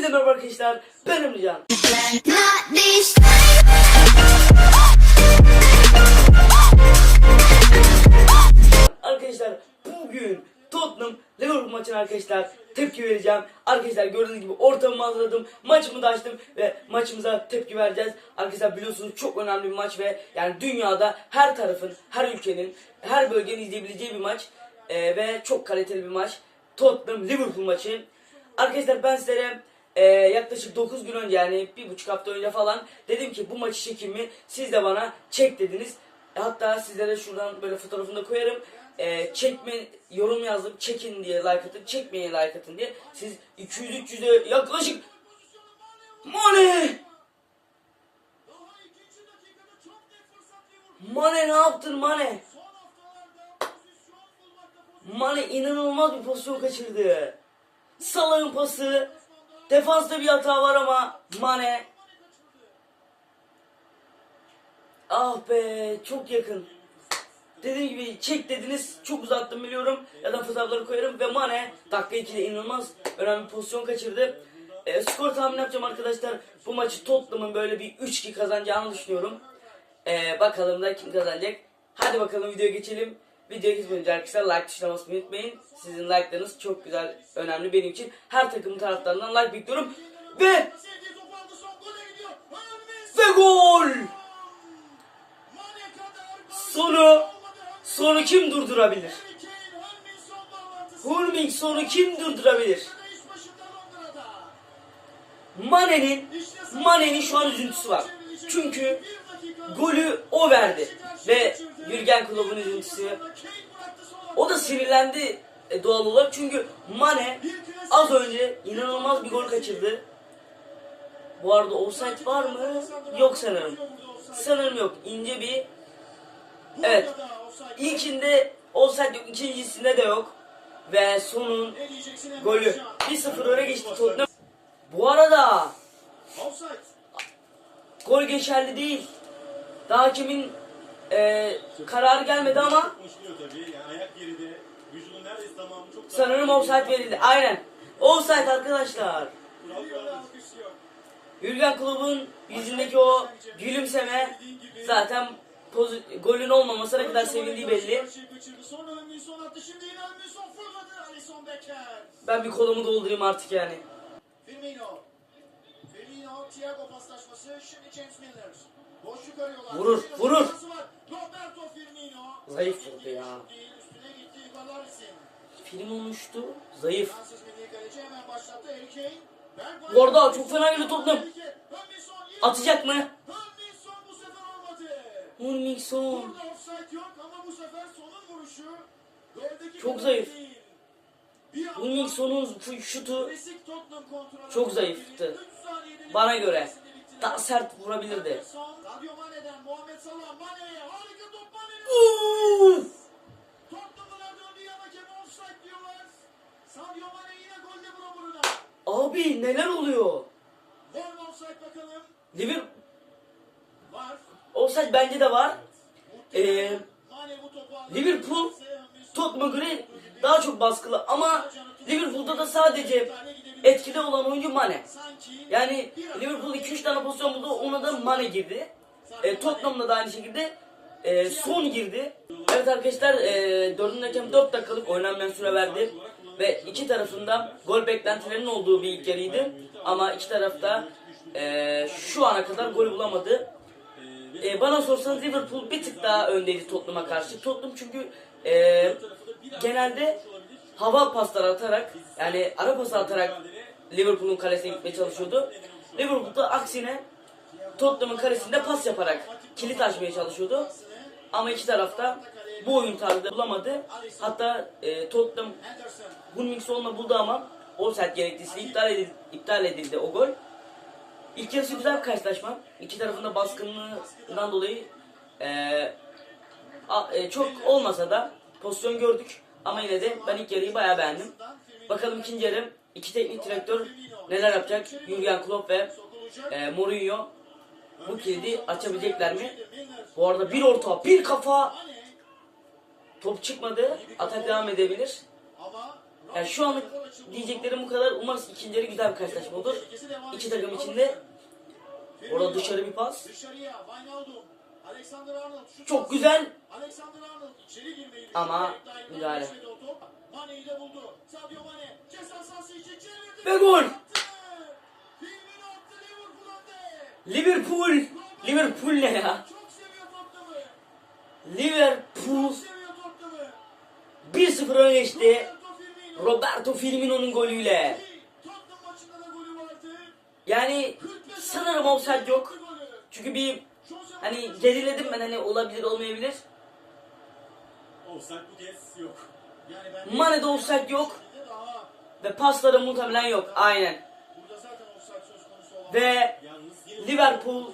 Hepinize merhaba arkadaşlar. Ben Emrecan. Arkadaşlar bugün Tottenham Liverpool maçına arkadaşlar tepki vereceğim. Arkadaşlar gördüğünüz gibi ortamımı hazırladım. Maçımı da açtım ve maçımıza tepki vereceğiz. Arkadaşlar biliyorsunuz çok önemli bir maç ve yani dünyada her tarafın, her ülkenin, her bölgenin izleyebileceği bir maç. Ee, ve çok kaliteli bir maç. Tottenham Liverpool maçı. Arkadaşlar ben sizlere e, yaklaşık 9 gün önce yani bir buçuk hafta önce falan dedim ki bu maçı çekeyim mi? Siz de bana çek dediniz. Hatta sizlere şuradan böyle fotoğrafını da koyarım. Ee, çekme yorum yazdım çekin diye like atın çekmeye like atın diye siz 200 300'e yaklaşık Mane Mane ne yaptın Mane Mane inanılmaz bir pozisyon kaçırdı Salah'ın pası defansta bir hata var ama Mane Ah be çok yakın Dediğim gibi çek dediniz çok uzattım biliyorum. Ya da fotoğrafları koyarım ve Mane dakika 2'de inanılmaz önemli pozisyon kaçırdı. E, skor tahmini yapacağım arkadaşlar. Bu maçı Tottenham'ın böyle bir 3-2 kazanacağını düşünüyorum. E, bakalım da kim kazanacak. Hadi bakalım videoya geçelim. Videoya geçmeden arkadaşlar like tuşuna unutmayın. Sizin like'larınız çok güzel, önemli benim için. Her takımın taraftarından like bekliyorum. Ve ve gol! Sonu sonu kim durdurabilir? Hulming sonu kim durdurabilir? Mane'nin Mane'nin şu an üzüntüsü var. Çünkü golü o verdi ve Jürgen Klopp'un üzüntüsü. O da sinirlendi e, doğal olarak çünkü Mane az önce inanılmaz bir gol kaçırdı. Bu arada offside var mı? Yok sanırım. Sanırım yok. İnce bir Evet. İlkinde offside yok, ikincisinde de yok. Ve sonun golü. 1-0 öne geçti Tottenham. Bu arada gol geçerli değil. Daha hakemin e, kararı gelmedi ama Koşuyor tabii. Yani ayak geride. Vücudun neredeyse tamamı çok sanırım offside verildi. Aynen. Offside arkadaşlar. Jürgen Klopp'un yüzündeki o gülümseme zaten golün olmaması ne kadar sevindiği belli. Ben bir kolumu doldurayım artık yani. Firmino. Thiago paslaşması. Şimdi James Milner. Boşluk arıyorlar. Vurur, vurur. Roberto Firmino. Zayıf vurdu ya. Üstüne gitti Alisson. Film olmuştu. Zayıf. Fransız milli kaleci hemen başlattı. Harry Kane. Bu arada çok fena geliyor Tottenham. Atacak mı? Önlüson bu sefer olmadı. Hurmingson. Burada offside yok ama bu sefer sonun vuruşu goldeki Çok kadar zayıf. Hurmingson'un şu- şutu çok zayıftı. Bana göre. daha sert vurabilirdi. Abi neler oluyor? Mı offside bence de var. Ee. Liverpool Tottenham'a göre daha çok baskılı ama Liverpool'da da sadece etkili olan oyuncu Mane. Yani Liverpool 2-3 tane pozisyon buldu ona da Mane girdi. E, Tottenham'da da aynı şekilde e, son girdi. Evet arkadaşlar e, 4. hakem 4 dakikalık oynanmayan süre verdi. Ve iki tarafında gol beklentilerinin olduğu bir ilk yarıydı. Ama iki tarafta e, şu ana kadar gol bulamadı. E, bana sorsanız Liverpool bir tık daha öndeydi Tottenham'a karşı. Tottenham çünkü e, genelde hava pasları atarak yani ara pası atarak Liverpool'un kalesine gitmeye çalışıyordu. Liverpool'da aksine Tottenham'ın kalesinde pas yaparak kilit açmaya çalışıyordu. Ama iki tarafta bu oyun tarzı bulamadı. Hatta e, Tottenham. Hunmingson'la buldu ama offside gerekçesi iptal edildi, iptal edildi o gol. İlk yarısı güzel bir karşılaşma. İki tarafında baskınlığından dolayı e, a- e, çok olmasa da pozisyon gördük. Ama yine de ben ilk yarıyı bayağı beğendim. Bakalım ikinci yarı iki teknik direktör neler yapacak? Jurgen Klopp ve e, Mourinho bu kilidi açabilecekler mi? Bu arada bir orta, bir kafa. Top çıkmadı. Atak devam edebilir. Yani şu anlık diyeceklerim bu kadar. Umarız ikinci yarı güzel bir karşılaşma olur. İki takım içinde. Orada dışarı bir pas. Çok güzel. Ama müdahale. Ve gol. Liverpool. Liverpool. Ne ya? Liverpool Çok seviyor Tottenham'ı. 1-0 öne geçti. Roberto Firmino. Roberto Firmino'nun golüyle. Yani 45 sanırım offside yok. Çünkü bir hani geriledim ben hani olabilir olmayabilir. Offside bu kez yok. Yani ben Mane'de offside yok. Ve pasları muhtemelen yok. Aynen. burada zaten offside söz konusu olan. Ve Yalnız yine Liverpool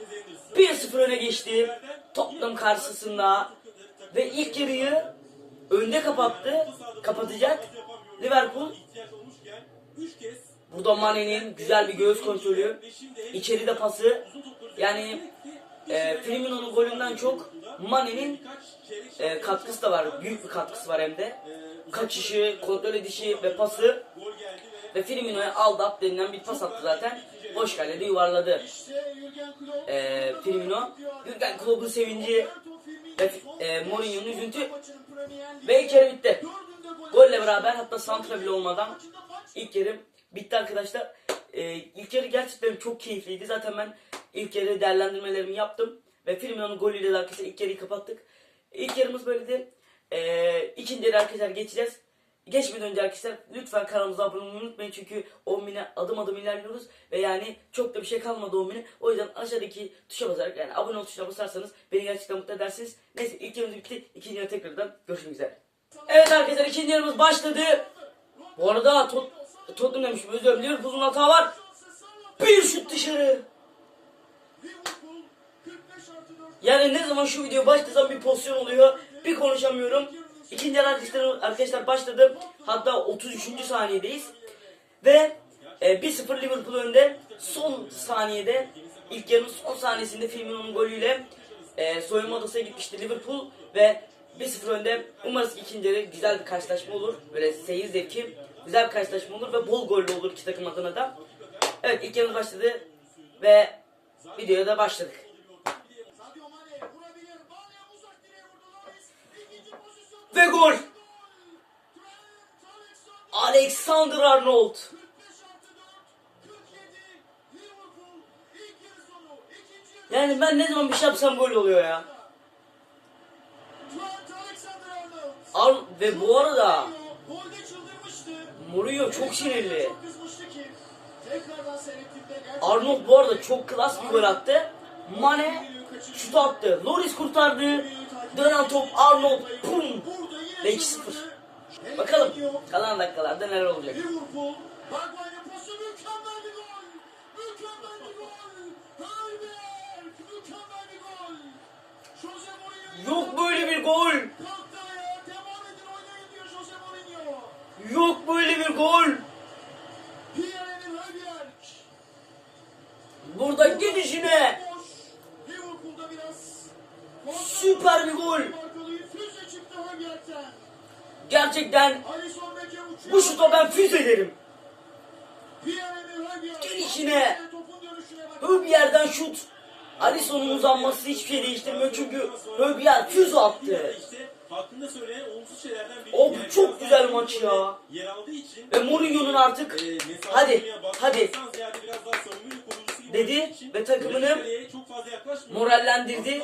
Henderson 1-0 öne geçti. Tottenham karşısında. Ve ilk yarıyı önde kapattı. Kapatacak. Liverpool. ihtiyaç olmuşken 3 kez Burada Mane'nin güzel bir göğüs kontrolü. İçeride pası. Yani e, Firmino'nun golünden çok Mane'nin e, katkısı da var. Büyük bir katkısı var hem de. Kaçışı, kontrol edişi ve pası. Ve Firmino'ya aldı at denilen bir pas attı zaten. Boş kalede yuvarladı. E, Firmino. Jürgen Klopp'un sevinci ve e, Mourinho'nun üzüntü. Ve ilk yarı bitti. Golle beraber hatta santra bile olmadan ilk yarı bitti arkadaşlar. Ee, ilk yarı gerçekten çok keyifliydi. Zaten ben ilk yarı değerlendirmelerimi yaptım. Ve Firmino'nun golüyle de arkadaşlar ilk yarıyı kapattık. İlk yarımız böyleydi. Ee, ikinci yarı arkadaşlar geçeceğiz. Geçmeden önce arkadaşlar lütfen kanalımıza abone olmayı unutmayın. Çünkü 10 bine adım adım ilerliyoruz. Ve yani çok da bir şey kalmadı 10 bine. O yüzden aşağıdaki tuşa basarak yani abone ol tuşuna basarsanız beni gerçekten mutlu edersiniz. Neyse ilk yarımız bitti. İkinci yarı tekrardan görüşmek üzere. Evet arkadaşlar ikinci yarımız başladı. Bu arada Tot Tottenham demişim özür dilerim. Liverpool'un hata var. Bir şut dışarı. Liverpool 45 artı 4 Yani ne zaman şu video başlasam bir pozisyon oluyor. Bir konuşamıyorum. İkinci arkadaşlar, arkadaşlar başladı. Hatta 33. saniyedeyiz. Ve e, 1-0 Liverpool önde. Son saniyede ilk yarının son saniyesinde Firmino'nun golüyle e, soyunma odasına gitmişti Liverpool ve 1-0 önde. Umarız ikinci yarı güzel bir karşılaşma olur. Böyle seyir zevki güzel bir karşılaşma olur ve bol gollü olur iki takım adına da. Evet ilk yarımız başladı ve videoya da başladık. Sadio Mane vurabilir. Mane uzak direğe vurdu. Loris ikinci pozisyon. Ve gol! Alexander Arnold. 45 artı 4 47 Liverpool ilk yarı sonu ikinci yarı Yani ben ne zaman bir şey yapsam gol oluyor ya. Ar ve bu arada. Mourinho çok sinirli. Arnold bu arada çok klas bir gol attı. Mane şut attı. Loris kurtardı. Dönen top Arnold. Pum. 2-0. çıldırdı. Bakalım kalan dakikalarda neler olacak. Liverpool. Maguire'ın pası mükemmel bir gol. Mükemmel bir gol. Højbjerg. Mükemmel bir gol. Jose Mourinho. Yok böyle bir gol. Kalktı ayağa. Devam edin oynayın diyor Jose Mourinho. Yok böyle bir gol. Pierre-Emil Højbjerg. Burada gidişine Boş. Liverpool'da biraz. Süper bir gol. Markalıyı füze çıktı Højbjerg'ten. gerçekten Alisson Becker uçuyor. bu şuta ben füze ederim. Pierre-Emil Højbjerg. Gelişine. Topun dönüşüne bak. Böyle bir yerden şut. Alisson'un uzanması hiçbir şey değiştirmiyor çünkü böyle bir yer füze attı. hakkında söylenen olumsuz şeylerden biri. O bu çok güzel maç ya. Yer aldığı için Ve Mourinho'nun artık e, hadi hadi Dedi ve takımını morallendirdi.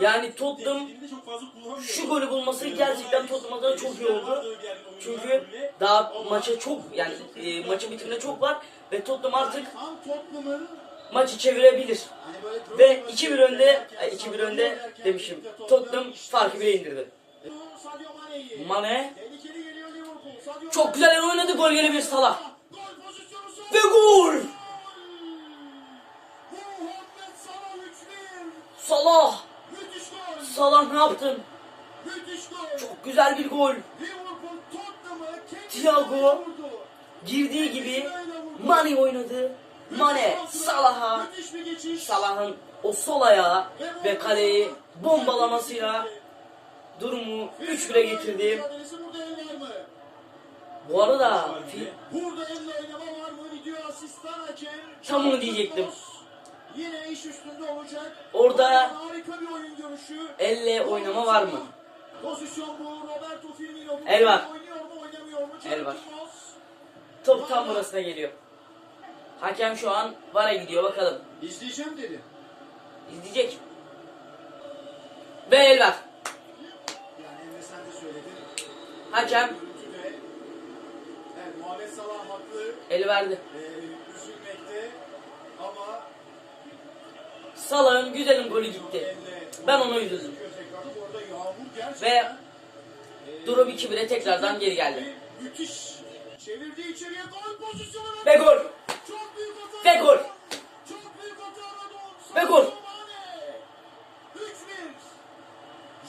Yani Tottenham. Şu golü bulması gerçekten bunlar Tottenham adına çok iyi oldu. Çünkü daha maça çok yani e, maçın bitimine çok var ve Tottenham artık maçı çevirebilir. hani Ve 2-1 önde, ay, 2-1 önde demişim. Tottenham farkı 1'e indirdi. Mane çok güzel oynadı gol gelebilir Salah. Salah! Salah ne yaptın? Çok güzel bir gol. Thiago. Girdiği gibi. Mane oynadı. Mane Salah'a. Salah'ın o sol ayağı ve kaleyi bombalamasıyla durumu 3-1'e getirdi. Bu arada Burada elle oynama var mı? Video asistan hakem. Tam onu diyecektim. Yine iş üstünde olacak. Orada- harika bir oyun görüşü. elle oynama var mı? Pozisyon bu. Roberto Firmino. El var. Oynuyor mu oynamıyor mu? El var. Top tam burasına geliyor. Hakem şu an VAR'a gidiyor bakalım. İzleyeceğim dedi. İzleyecek. Ve el var. Yani Emre sen de söyledin. Hakem. Evet Muhammed Salah haklı. el verdi. Ee, üzülmekte. Ama Salah'ın güzelim golü gitti. Ben ona üzüldüm. Ve durum 2-1'e tekrardan geri geldi. Müthiş. Çevirdi içeriye gol pozisyonu. Ve gol. Çok büyük hata. Ve gol. Çok büyük hata aradı. Ve gol. 3-1.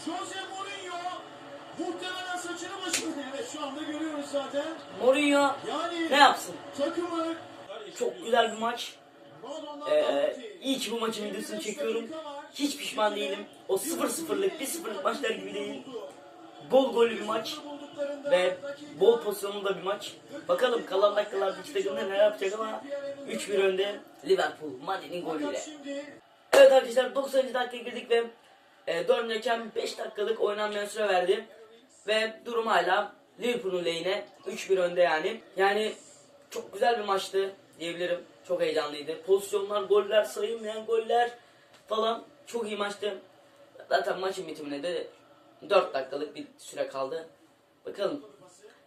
Jose Mourinho muhtemelen saçını başını evet şu anda görüyoruz zaten. Mourinho Yani ne yapsın? takımı Çok güzel bir maç. Ee, iyi ki bu maçın videosunu çekiyorum. Hiç pişman değilim. O 0-0'lık 1-0'lık maçlar gibi değil. Bol gollü bir maç. Ve bol pozisyonlu da bir maç. Bakalım kalan dakikalarda iki takım da neler yapacak ama 3-1 önde Liverpool Mane'nin golüyle. Evet arkadaşlar 90. dakikaya girdik ve e, dördüncüyken 5 dakikalık oynanmayan süre verdi. Ve durum hala Liverpool'un lehine 3-1 önde yani. Yani çok güzel bir maçtı diyebilirim. Çok heyecanlıydı. Pozisyonlar, goller, sayılmayan goller falan çok iyi maçtı. Zaten maçın bitimine de 4 dakikalık bir süre kaldı. Bakalım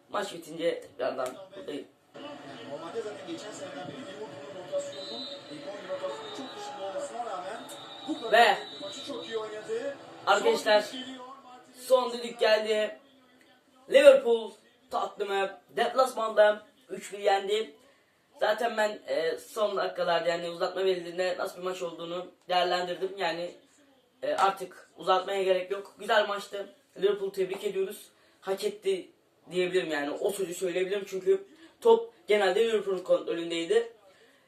maç bitince tekrardan buradayım. Normalde zaten geçen seneden beri Liverpool'un rotasyonunun ilk 10 rotasyonun çok dışında olmasına rağmen bu kadar Ve maçı çok iyi oynadı. Arkadaşlar, Son düdük geldi. Liverpool Tottenham'ı deplasmanda 3-1 yendi. Zaten ben e, son dakikalarda yani uzatma verildiğinde nasıl bir maç olduğunu değerlendirdim. Yani e, artık uzatmaya gerek yok. Güzel maçtı. Liverpool tebrik ediyoruz. Hak etti diyebilirim yani. O sözü söyleyebilirim çünkü top genelde Liverpool'un kontrolündeydi.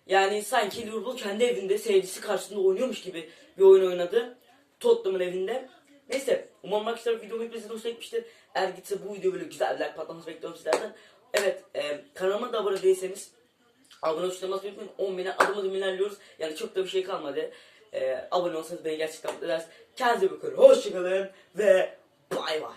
Yani sanki Liverpool kendi evinde seyircisi karşısında oynuyormuş gibi bir oyun oynadı. Tottenham'ın evinde. Neyse umarım arkadaşlar videom hepinizin hoşuna gitmiştir. Eğer gitse bu video böyle güzel bir like patlaması bekliyorum sizlerden. Evet e, kanalıma da abone değilseniz abone tuşuna basmayı unutmayın. 10 bine adım adım ilerliyoruz. Yani çok da bir şey kalmadı. E, abone olsanız beni gerçekten mutlu edersiniz. Kendinize bakın. Hoşçakalın ve bay bay.